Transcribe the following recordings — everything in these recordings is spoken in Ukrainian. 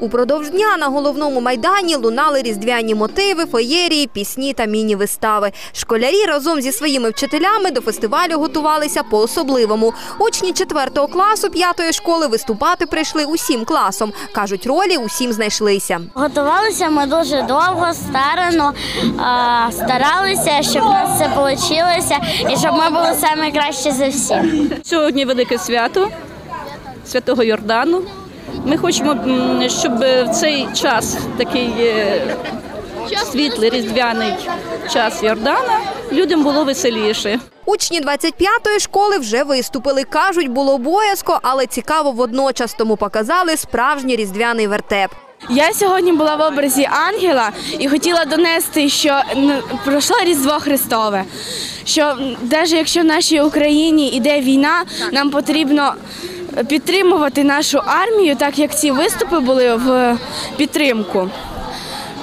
Упродовж дня на головному майдані лунали різдвяні мотиви, феєрії, пісні та міні-вистави. Школярі разом зі своїми вчителями до фестивалю готувалися по-особливому. Учні 4 класу 5 школи виступати прийшли усім класом. Кажуть, ролі усім знайшлися. Готувалися ми дуже довго, старано, старалися, щоб у нас все вийшло і щоб ми були самі кращі за всіх. Сьогодні велике свято святого Йордану. Ми хочемо, щоб в цей час, такий е, світлий різдвяний час Йордана, людям було веселіше. Учні 25-ї школи вже виступили. Кажуть, було боязко, але цікаво водночас, тому показали справжній різдвяний вертеп. Я сьогодні була в образі ангела і хотіла донести, що пройшло Різдво Христове. Що навіть якщо в нашій Україні йде війна, нам потрібно підтримувати нашу армію, так як ці виступи були в підтримку.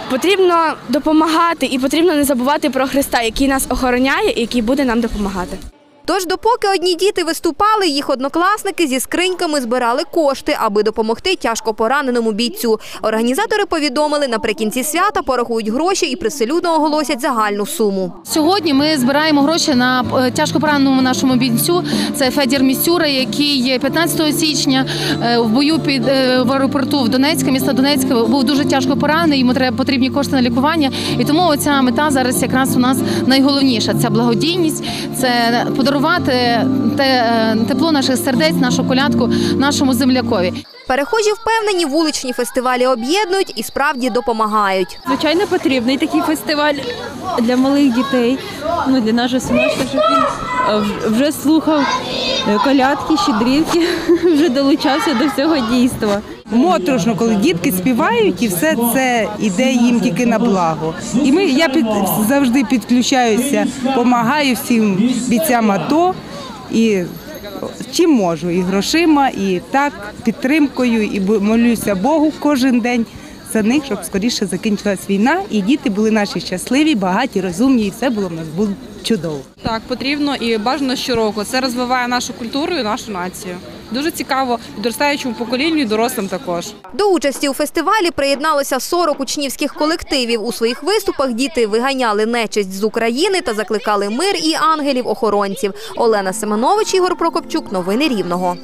Потрібно допомагати і потрібно не забувати про Христа, який нас охороняє і який буде нам допомагати. Тож, допоки одні діти виступали, їх однокласники зі скриньками збирали кошти, аби допомогти тяжко пораненому бійцю. Організатори повідомили, наприкінці свята порахують гроші і приселюдно оголосять загальну суму. Сьогодні ми збираємо гроші на е, тяжко пораненому нашому бійцю. Це Федір Місюра, який 15 січня е, в бою під е, в аеропорту в Донецька, міста Донецька, був дуже тяжко поранений. Йому треба потрібні кошти на лікування. І тому оця мета зараз якраз у нас найголовніша. Це благодійність, це подарувати те е, тепло наших сердець, нашу колядку нашому землякові. Перехожі впевнені, вуличні фестивалі об'єднують і справді допомагають. Звичайно, потрібний такий фестиваль для малих дітей. Ну для нашого синочка, щоб він вже слухав колядки, щедрівки, вже долучався до всього дійства. Моторошно, коли дітки співають, і все це іде їм тільки на благо. І ми я під завжди підключаюся, допомагаю всім бійцям АТО і чим можу, і грошима, і так підтримкою, і молюся Богу кожен день за них, щоб скоріше закінчилась війна, і діти були наші щасливі, багаті, розумні, і все було в нас було чудово. Так, потрібно і бажано щороку. Це розвиває нашу культуру і нашу націю. Дуже цікаво підростаючому поколінню і дорослим також. До участі у фестивалі приєдналося 40 учнівських колективів. У своїх виступах діти виганяли нечисть з України та закликали мир і ангелів-охоронців. Олена Семенович, Ігор Прокопчук. Новини Рівного.